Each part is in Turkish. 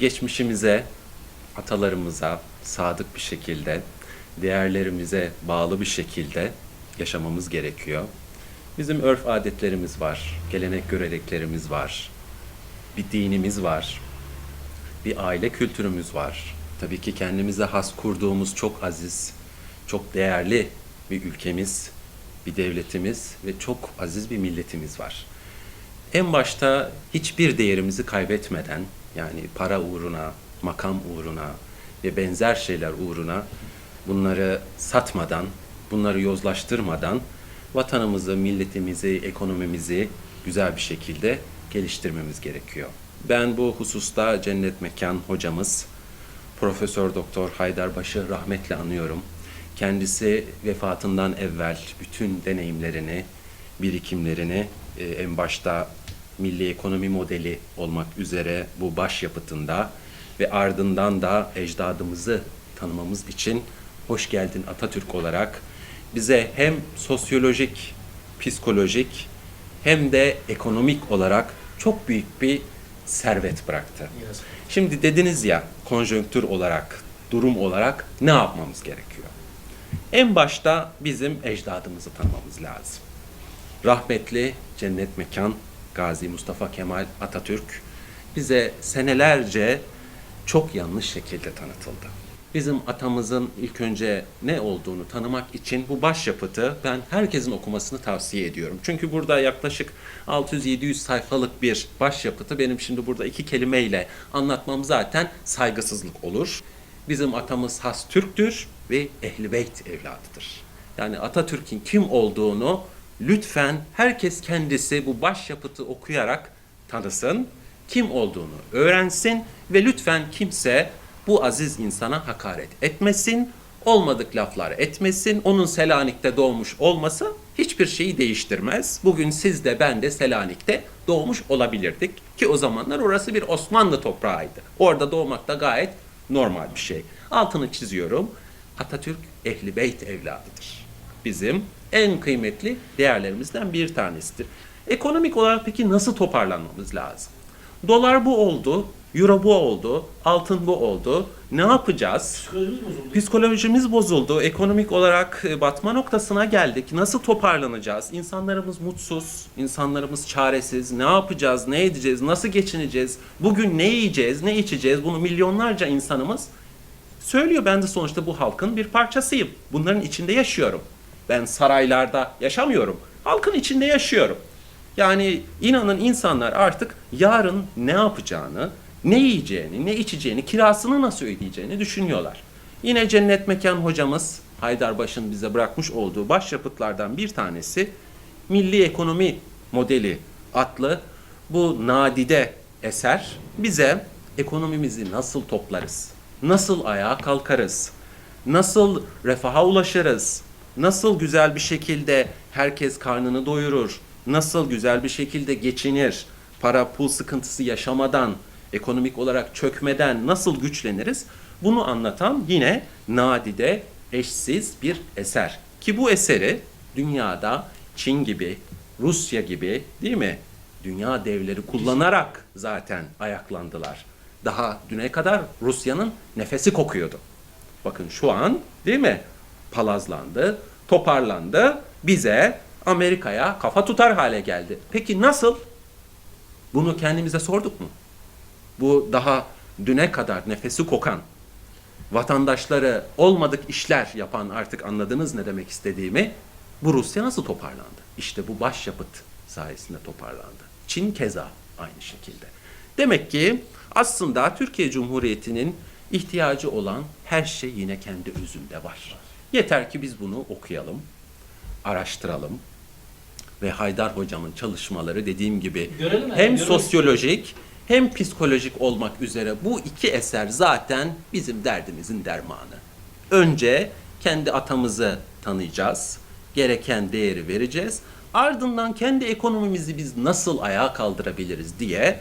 geçmişimize, atalarımıza sadık bir şekilde, değerlerimize bağlı bir şekilde yaşamamız gerekiyor. Bizim örf adetlerimiz var, gelenek göreneklerimiz var, bir dinimiz var, bir aile kültürümüz var. Tabii ki kendimize has kurduğumuz çok aziz, çok değerli bir ülkemiz, bir devletimiz ve çok aziz bir milletimiz var. En başta hiçbir değerimizi kaybetmeden yani para uğruna, makam uğruna ve benzer şeyler uğruna bunları satmadan, bunları yozlaştırmadan vatanımızı, milletimizi, ekonomimizi güzel bir şekilde geliştirmemiz gerekiyor. Ben bu hususta Cennet Mekan hocamız Profesör Doktor Haydarbaş'ı rahmetle anıyorum. Kendisi vefatından evvel bütün deneyimlerini, birikimlerini e, en başta milli ekonomi modeli olmak üzere bu başyapıtında ve ardından da ecdadımızı tanımamız için hoş geldin Atatürk olarak bize hem sosyolojik, psikolojik hem de ekonomik olarak çok büyük bir servet bıraktı. Şimdi dediniz ya konjonktür olarak, durum olarak ne yapmamız gerekiyor? En başta bizim ecdadımızı tanımamız lazım. Rahmetli cennet mekan Gazi Mustafa Kemal Atatürk bize senelerce çok yanlış şekilde tanıtıldı. Bizim atamızın ilk önce ne olduğunu tanımak için bu başyapıtı ben herkesin okumasını tavsiye ediyorum. Çünkü burada yaklaşık 600-700 sayfalık bir başyapıtı benim şimdi burada iki kelimeyle anlatmam zaten saygısızlık olur. Bizim atamız has Türktür ve Ehl-i Beyt evladıdır. Yani Atatürk'ün kim olduğunu lütfen herkes kendisi bu başyapıtı okuyarak tanısın, kim olduğunu öğrensin ve lütfen kimse bu aziz insana hakaret etmesin, olmadık laflar etmesin. Onun Selanik'te doğmuş olması hiçbir şeyi değiştirmez. Bugün siz de ben de Selanik'te doğmuş olabilirdik ki o zamanlar orası bir Osmanlı toprağıydı. Orada doğmak da gayet normal bir şey. Altını çiziyorum. Atatürk Ehli Beyt evladıdır. Bizim en kıymetli değerlerimizden bir tanesidir. Ekonomik olarak peki nasıl toparlanmamız lazım? Dolar bu oldu, euro bu oldu, altın bu oldu. Ne yapacağız? Psikolojimiz bozuldu. Psikolojimiz bozuldu. Ekonomik olarak e, batma noktasına geldik. Nasıl toparlanacağız? İnsanlarımız mutsuz, insanlarımız çaresiz. Ne yapacağız? Ne edeceğiz? Nasıl geçineceğiz? Bugün ne yiyeceğiz? Ne içeceğiz? Bunu milyonlarca insanımız söylüyor. Ben de sonuçta bu halkın bir parçasıyım. Bunların içinde yaşıyorum. Ben saraylarda yaşamıyorum. Halkın içinde yaşıyorum. Yani inanın insanlar artık yarın ne yapacağını, ne yiyeceğini, ne içeceğini, kirasını nasıl ödeyeceğini düşünüyorlar. Yine Cennet Mekan hocamız Haydarbaş'ın bize bırakmış olduğu başyapıtlardan bir tanesi Milli Ekonomi Modeli adlı bu nadide eser bize ekonomimizi nasıl toplarız, nasıl ayağa kalkarız, nasıl refaha ulaşırız, nasıl güzel bir şekilde herkes karnını doyurur, nasıl güzel bir şekilde geçinir, para pul sıkıntısı yaşamadan, ekonomik olarak çökmeden nasıl güçleniriz? Bunu anlatan yine nadide, eşsiz bir eser. Ki bu eseri dünyada Çin gibi, Rusya gibi değil mi? Dünya devleri kullanarak zaten ayaklandılar. Daha düne kadar Rusya'nın nefesi kokuyordu. Bakın şu an değil mi? Palazlandı, toparlandı. Bize Amerika'ya kafa tutar hale geldi. Peki nasıl? Bunu kendimize sorduk mu? Bu daha düne kadar nefesi kokan, vatandaşları olmadık işler yapan artık anladınız ne demek istediğimi. Bu Rusya nasıl toparlandı? İşte bu başyapıt sayesinde toparlandı. Çin keza aynı şekilde. Demek ki aslında Türkiye Cumhuriyeti'nin ihtiyacı olan her şey yine kendi özünde var. Yeter ki biz bunu okuyalım, araştıralım ve Haydar hocamın çalışmaları dediğim gibi Görelim hem Görelim. sosyolojik hem psikolojik olmak üzere bu iki eser zaten bizim derdimizin dermanı. Önce kendi atamızı tanıyacağız, gereken değeri vereceğiz. Ardından kendi ekonomimizi biz nasıl ayağa kaldırabiliriz diye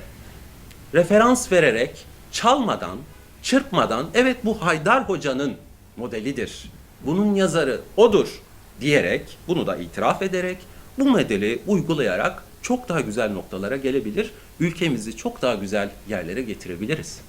referans vererek çalmadan, çırpmadan evet bu Haydar Hoca'nın modelidir. Bunun yazarı odur diyerek, bunu da itiraf ederek bu modeli uygulayarak çok daha güzel noktalara gelebilir. Ülkemizi çok daha güzel yerlere getirebiliriz.